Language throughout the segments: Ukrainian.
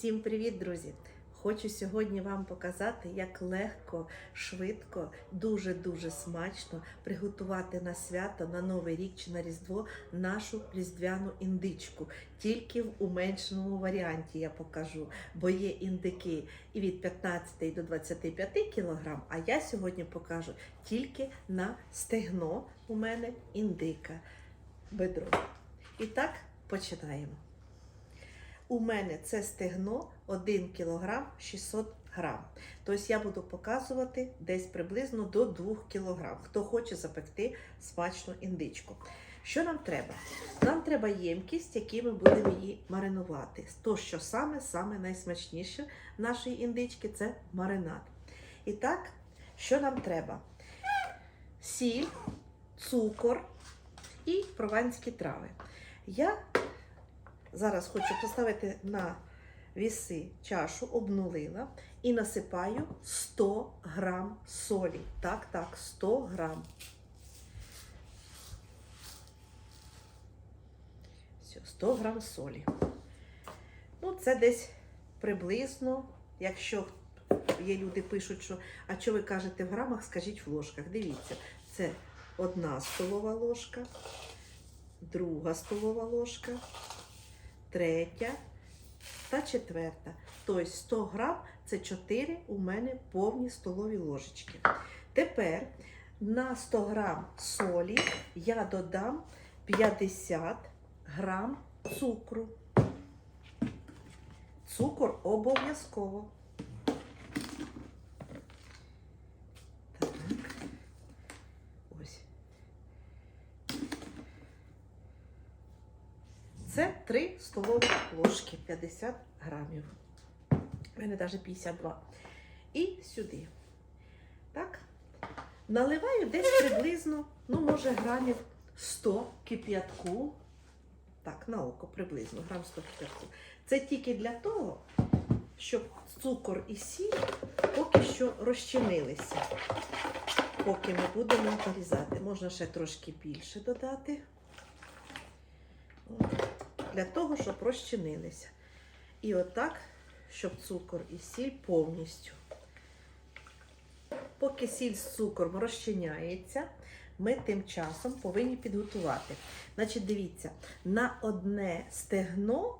Всім привіт, друзі! Хочу сьогодні вам показати, як легко, швидко, дуже-дуже смачно приготувати на свято, на Новий рік чи на Різдво нашу різдвяну індичку. Тільки в уменшеному варіанті я покажу, бо є індики і від 15 до 25 кг, а я сьогодні покажу тільки на стегно у мене індика бедро. І так починаємо. У мене це стегно 1 кг 600 грам. Тобто я буду показувати десь приблизно до 2 кг. Хто хоче запекти смачну індичку. Що нам треба? Нам треба ємкість, якій ми будемо її маринувати. То, що саме саме найсмачніше нашої індички це маринад. І так, що нам треба? Сіль, цукор і прованські трави. Я Зараз хочу поставити на віси чашу, обнулила і насипаю 100 грам солі. Так, так, 100 грам. Все, 100 грам солі. Ну, це десь приблизно, якщо є люди пишуть, що а що ви кажете в грамах, скажіть в ложках. Дивіться, це одна столова ложка, друга столова ложка третя та четверта. Тобто 100 грам це 4 у мене повні столові ложечки. Тепер на 100 грам солі я додам 50 грам цукру. Цукор обов'язково. Так. Ось. Це 3 столові ложки 50 грамів. У мене навіть 52. І сюди. Так. Наливаю десь приблизно, ну, може, грамів 100 кип'ятку. Так, на око приблизно, грам 100 кип'ятку. Це тільки для того, щоб цукор і сіль поки що розчинилися. Поки ми будемо порізати. Можна ще трошки більше додати. От для того, щоб розчинилися. І отак, щоб цукор і сіль повністю. Поки сіль з цукором розчиняється, ми тим часом повинні підготувати. Значить, дивіться, на одне стегно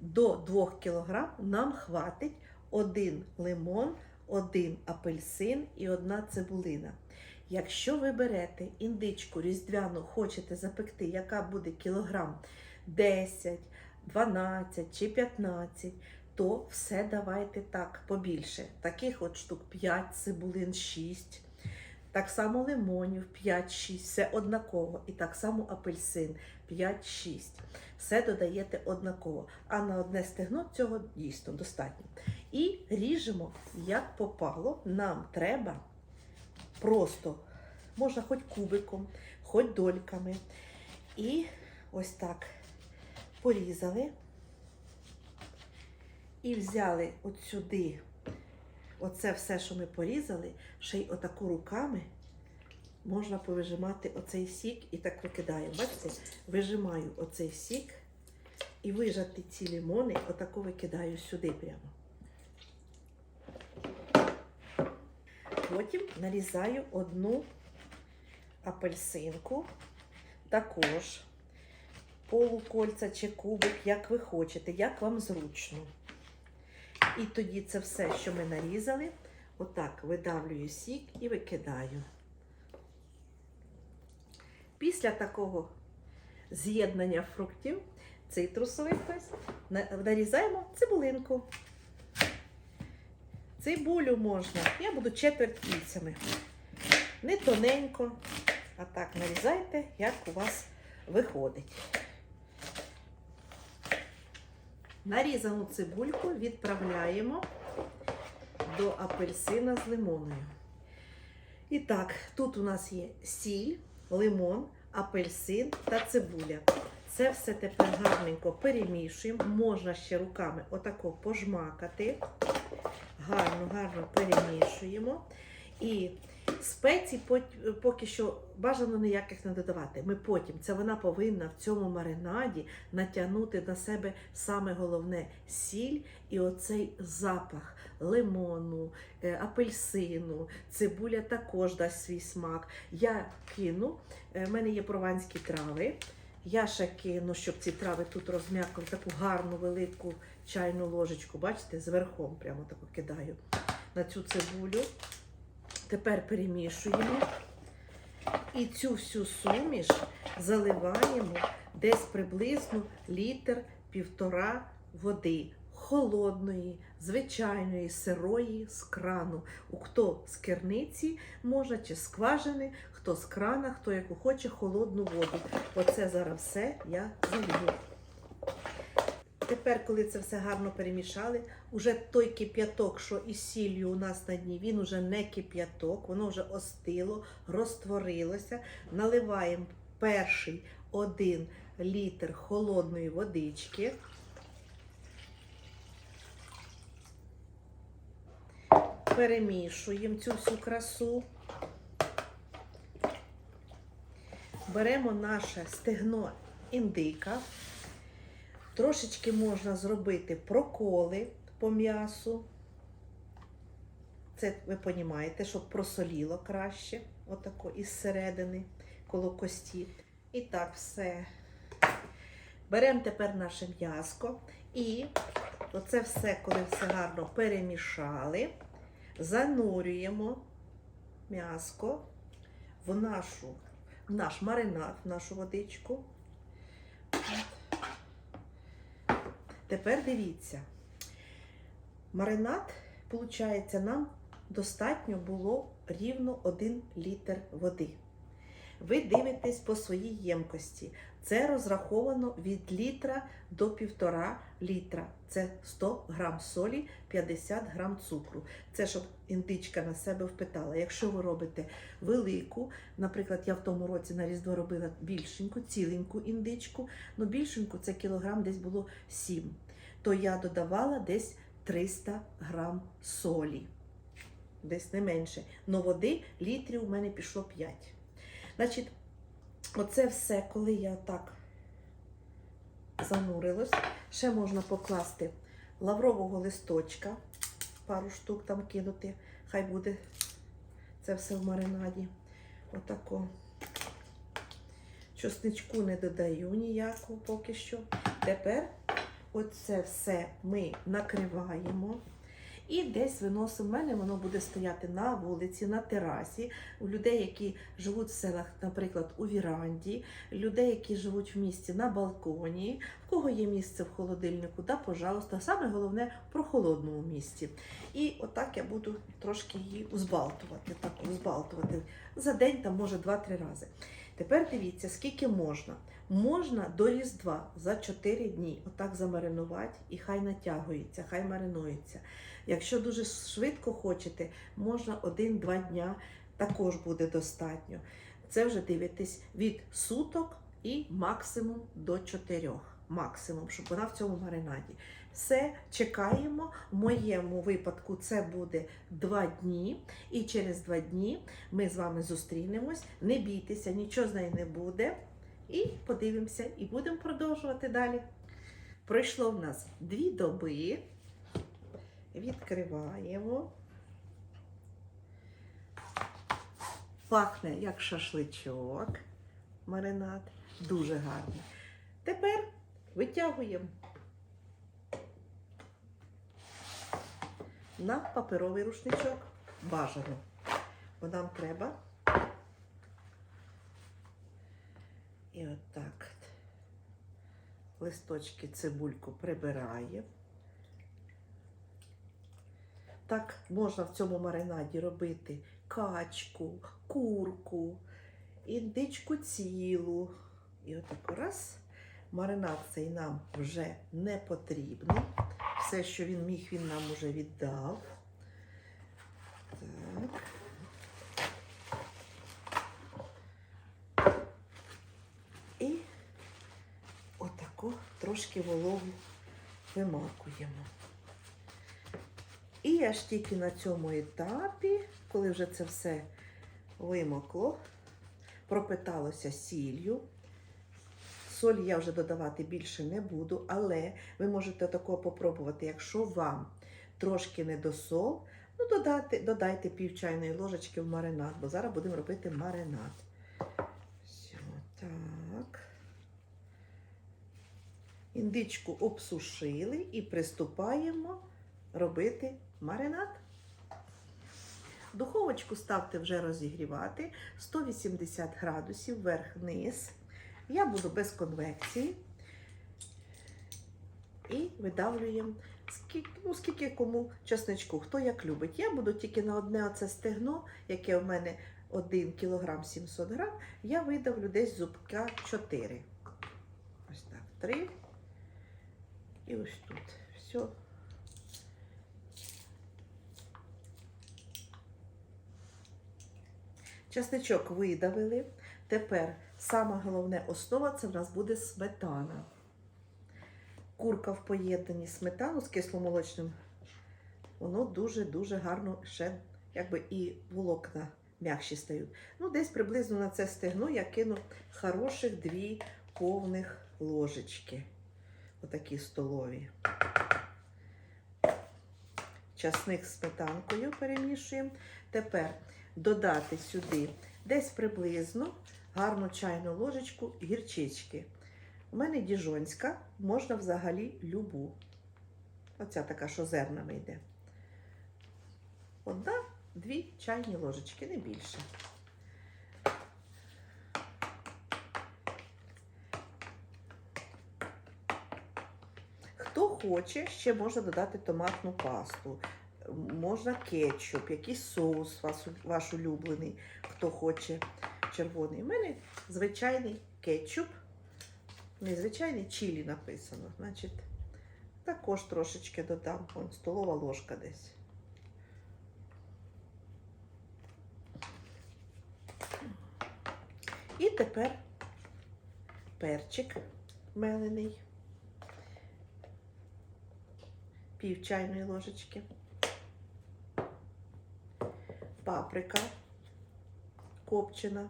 до 2 кг нам хватить один лимон, один апельсин і одна цибулина. Якщо ви берете індичку різдвяну, хочете запекти, яка буде кілограм 10, 12 чи 15, то все давайте так побільше. Таких от штук 5, цибулин 6. Так само лимонів 5-6, все однаково. І так само апельсин 5-6. Все додаєте однаково. А на одне стегно цього дійсно достатньо. І ріжемо, як попало. Нам треба просто, можна хоч кубиком, хоч дольками. І ось так порізали і взяли от сюди, оце все, що ми порізали, ще й отаку руками можна повижимати оцей сік і так викидаємо. Бачите, вижимаю оцей сік і вижати ці лимони, отаку викидаю сюди прямо. Потім нарізаю одну апельсинку, також полукольця чи кубик, як ви хочете, як вам зручно. І тоді це все, що ми нарізали, отак видавлюю сік і викидаю. Після такого з'єднання фруктів, цитрусових, нарізаємо цибулинку. Цибулю можна, я буду четверть кільцями. Не тоненько, а так нарізайте, як у вас виходить. Нарізану цибульку відправляємо до апельсина з лимоною. І так, тут у нас є сіль, лимон, апельсин та цибуля. Це все тепер гарненько перемішуємо. Можна ще руками отако пожмакати. Гарно, гарно перемішуємо. І Спецій поки що бажано ніяких не додавати. Ми потім це вона повинна в цьому маринаді натягнути на себе саме головне сіль і оцей запах лимону, е, апельсину, цибуля також дасть свій смак. Я кину, е, в мене є прованські трави. Я ще кину, щоб ці трави тут розм'якли, таку гарну велику чайну ложечку, бачите, зверхом прямо таку кидаю на цю цибулю. Тепер перемішуємо. І цю всю суміш заливаємо десь приблизно літр півтора води. Холодної, звичайної, сирої з крану. У хто з керниці може, чи з скважини, хто з крана, хто яку хоче холодну воду. Оце зараз все я залью. Тепер, коли це все гарно перемішали, уже той кип'яток, що із сіллю у нас на дні, він уже не кип'яток, воно вже остило, розтворилося. Наливаємо перший один літр холодної водички. Перемішуємо цю всю красу. Беремо наше стегно індика. Трошечки можна зробити проколи по м'ясу. Це ви розумієте, щоб просоліло краще, отако із середини, коло кості. І так, все. Беремо тепер наше м'яско і оце все, коли все гарно перемішали, занурюємо м'яско в нашу, в наш маринад, в нашу водичку. Тепер дивіться, маринад, виходить, нам достатньо було рівно 1 літр води. Ви дивитесь по своїй ємкості. Це розраховано від літра до півтора літра. Це 100 грам солі, 50 грам цукру. Це щоб індичка на себе впитала. Якщо ви робите велику, наприклад, я в тому році на Різдво робила більшеньку, ціленьку індичку, ну більшеньку це кілограм десь було 7, то я додавала десь 300 грам солі. Десь не менше. Но води літрів у мене пішло 5. Значить, оце все, коли я так занурилась, ще можна покласти лаврового листочка, пару штук там кинути, хай буде це все в маринаді. Отако. Чосничку не додаю ніякого поки що. Тепер оце все ми накриваємо. І десь виносимо. У мене воно буде стояти на вулиці, на терасі. У людей, які живуть в селах, наприклад, у віранді, людей, які живуть в місті на балконі, в кого є місце в холодильнику, да, пожалуйста. Саме головне в прохолодному місці. І отак я буду трошки її узбалтувати. Так, узбалтувати. За день, там, може, 2-3 рази. Тепер дивіться, скільки можна. Можна до Різдва за 4 дні отак замаринувати і хай натягується, хай маринується. Якщо дуже швидко хочете, можна 1-2 дня також буде достатньо. Це вже дивитесь від суток і максимум до 4. Максимум, щоб вона в цьому маринаді. Все, чекаємо. В моєму випадку це буде 2 дні. І через 2 дні ми з вами зустрінемось. Не бійтеся, нічого з нею не буде. І подивимося, і будемо продовжувати далі. Пройшло в нас дві доби. Відкриваємо. Пахне як шашличок, маринад. Дуже гарний. Тепер витягуємо на паперовий рушничок. Бажано. Бо нам треба. І отак листочки цибульку прибираємо. Так можна в цьому маринаді робити качку, курку, індичку цілу. І отак раз. Маринад цей нам вже не потрібний. Все, що він міг, він нам вже віддав. Так. І отаку трошки вологу вимакуємо. І аж тільки на цьому етапі, коли вже це все вимокло, пропиталося сіллю. Соль я вже додавати більше не буду, але ви можете такого попробувати, якщо вам трошки не досол, ну додати, додайте пів чайної ложечки в маринад, бо зараз будемо робити маринад. Все, так. Індичку обсушили і приступаємо робити маринад. Духовочку ставте вже розігрівати 180 градусів вверх-вниз. Я буду без конвекції. І видавлюємо скільки, ну, скільки кому чесничку, хто як любить. Я буду тільки на одне оце стегно, яке в мене 1 кг 700 грам, я видавлю десь зубка 4. Ось так, 3. І ось тут. Все. Часничок видавили. Тепер саме головне основа це в нас буде сметана. Курка в поєднанні сметану з кисломолочним, воно дуже-дуже гарно ще, якби і волокна м'якші стають. Ну, десь приблизно на це стегно я кину хороших дві повних ложечки. Отакі столові. Часник з сметанкою перемішуємо. Тепер додати сюди десь приблизно гарну чайну ложечку гірчички. У мене діжонська, можна взагалі любу. Оця така, що зернами йде. Одна, дві чайні ложечки, не більше. Хто хоче, ще можна додати томатну пасту, можна кетчуп, якийсь соус ваш, ваш улюблений, хто хоче червоний. У мене звичайний кетчуп, незвичайний чилі написано. Значить, також трошечки додам. Вон, столова ложка десь. І тепер перчик мелений. Пів чайної ложечки. Паприка копчена,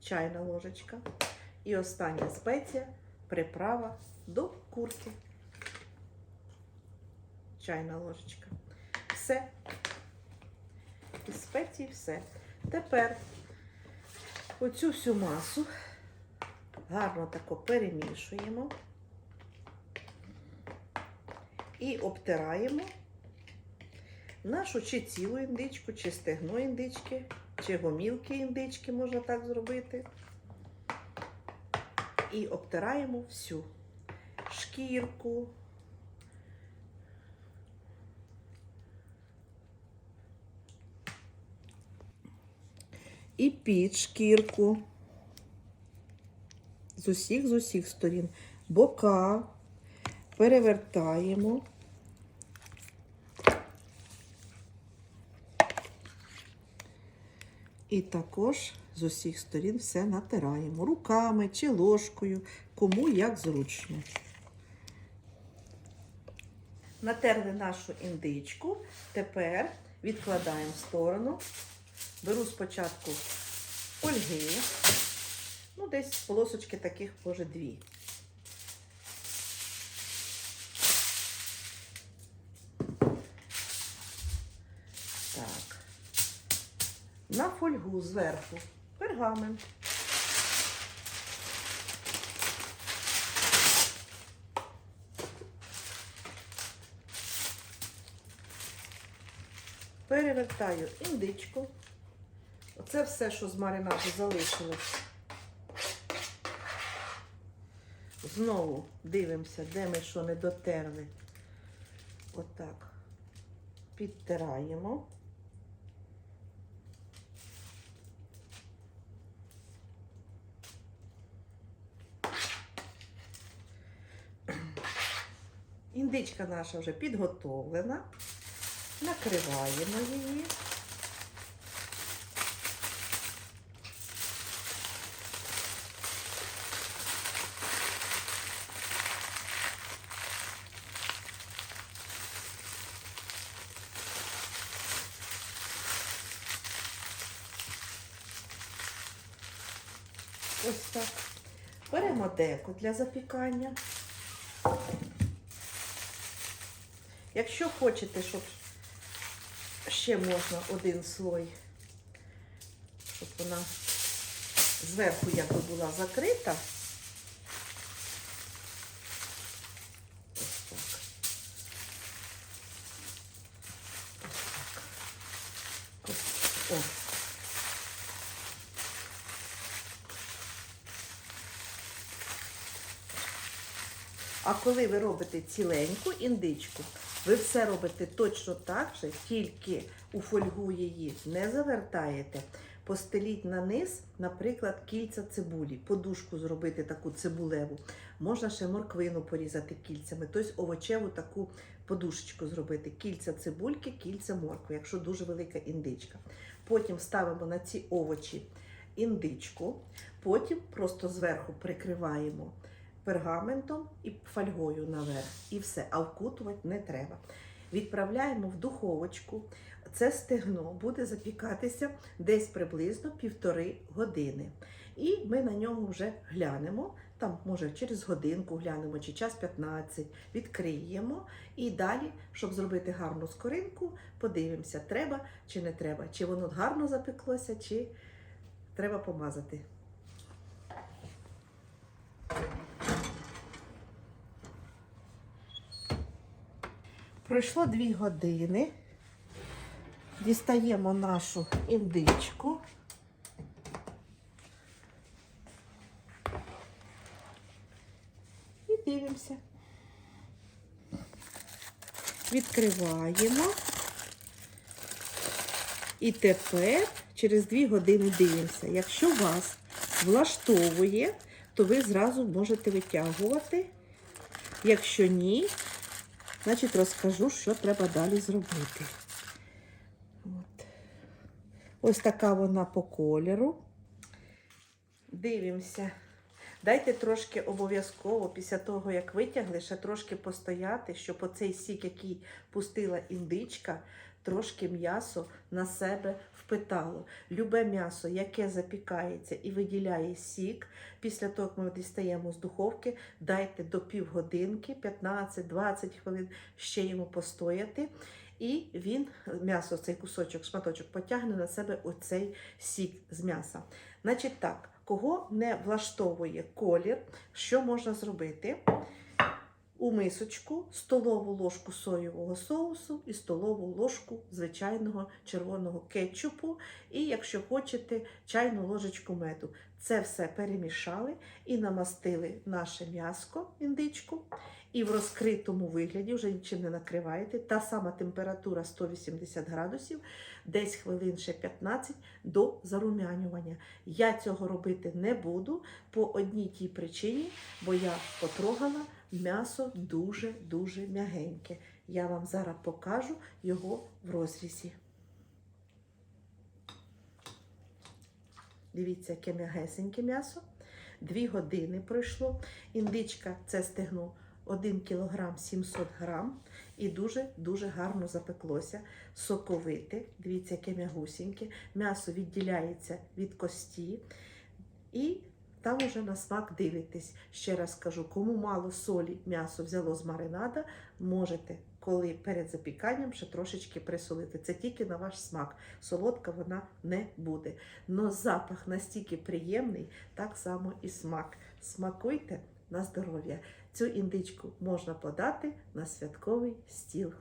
чайна ложечка. І остання спеція приправа до курки. Чайна ложечка. Все. І спеції все. Тепер оцю всю масу гарно тако перемішуємо і обтираємо нашу чи цілу індичку, чи стегно індички, чи гомілки індички, можна так зробити. І обтираємо всю шкірку. І під шкірку. З усіх, з усіх сторін. Бока перевертаємо. І також з усіх сторін все натираємо руками чи ложкою, кому як зручно. Натерли нашу індичку. Тепер відкладаємо в сторону. Беру спочатку фольги. Ну, десь полосочки таких, може, дві. На фольгу зверху пергамент. Перевертаю індичку. Оце все, що з маринаду залишилось. Знову дивимося, де ми що не дотерли. Отак. Підтираємо. Індичка наша вже підготовлена. Накриваємо її. Ось так. Беремо деку для запікання. Якщо хочете, щоб ще можна один слой, щоб вона зверху якби була закрита. Ось так. А коли ви робите ціленьку індичку, ви все робите точно так же, тільки у фольгу її не завертаєте. Постеліть на низ, наприклад, кільця цибулі, подушку зробити таку цибулеву. Можна ще морквину порізати кільцями, тобто овочеву таку подушечку зробити. Кільця цибульки, кільця моркви, якщо дуже велика індичка. Потім ставимо на ці овочі індичку, потім просто зверху прикриваємо пергаментом і фольгою наверх. І все, а вкутувати не треба. Відправляємо в духовочку. Це стегно буде запікатися десь приблизно півтори години. І ми на ньому вже глянемо. Там, може, через годинку глянемо, чи час 15, відкриємо. І далі, щоб зробити гарну скоринку, подивимося, треба чи не треба, чи воно гарно запеклося, чи треба помазати. Пройшло дві години. Дістаємо нашу індичку. І дивимося. Відкриваємо. І тепер через дві години дивимося. Якщо вас влаштовує, то ви зразу можете витягувати. Якщо ні, значить розкажу, що треба далі зробити. От. Ось така вона по кольору. Дивимося. Дайте трошки обов'язково після того, як витягли, ще трошки постояти, щоб оцей сік, який пустила індичка, трошки м'ясо на себе впитало. Любе м'ясо, яке запікається і виділяє сік, після того, як ми дістаємо з духовки, дайте до півгодинки, 15-20 хвилин ще йому постояти. І він, м'ясо, цей кусочок, шматочок, потягне на себе оцей сік з м'яса. Значить так, кого не влаштовує колір, що можна зробити? У мисочку столову ложку соєвого соусу і столову ложку звичайного червоного кетчупу, і, якщо хочете, чайну ложечку меду. Це все перемішали і намастили наше м'яско, індичку. І в розкритому вигляді вже нічим не накриваєте. Та сама температура 180 градусів, десь хвилин ще 15 до зарумянювання. Я цього робити не буду по одній тій причині, бо я потрогала м'ясо дуже-дуже м'ягеньке. Я вам зараз покажу його в розрізі. Дивіться, яке м'ягесеньке м'ясо. Дві години пройшло. Індичка це стегно 1 кг 700 грам. І дуже-дуже гарно запеклося. Соковите. Дивіться, яке м'ягусіньке. М'ясо відділяється від кості. І там уже на смак дивитесь. Ще раз кажу, кому мало солі м'ясо взяло з маринада, можете, коли перед запіканням ще трошечки присолити. Це тільки на ваш смак. Солодка вона не буде. Но запах настільки приємний, так само і смак. Смакуйте на здоров'я. Цю індичку можна подати на святковий стіл.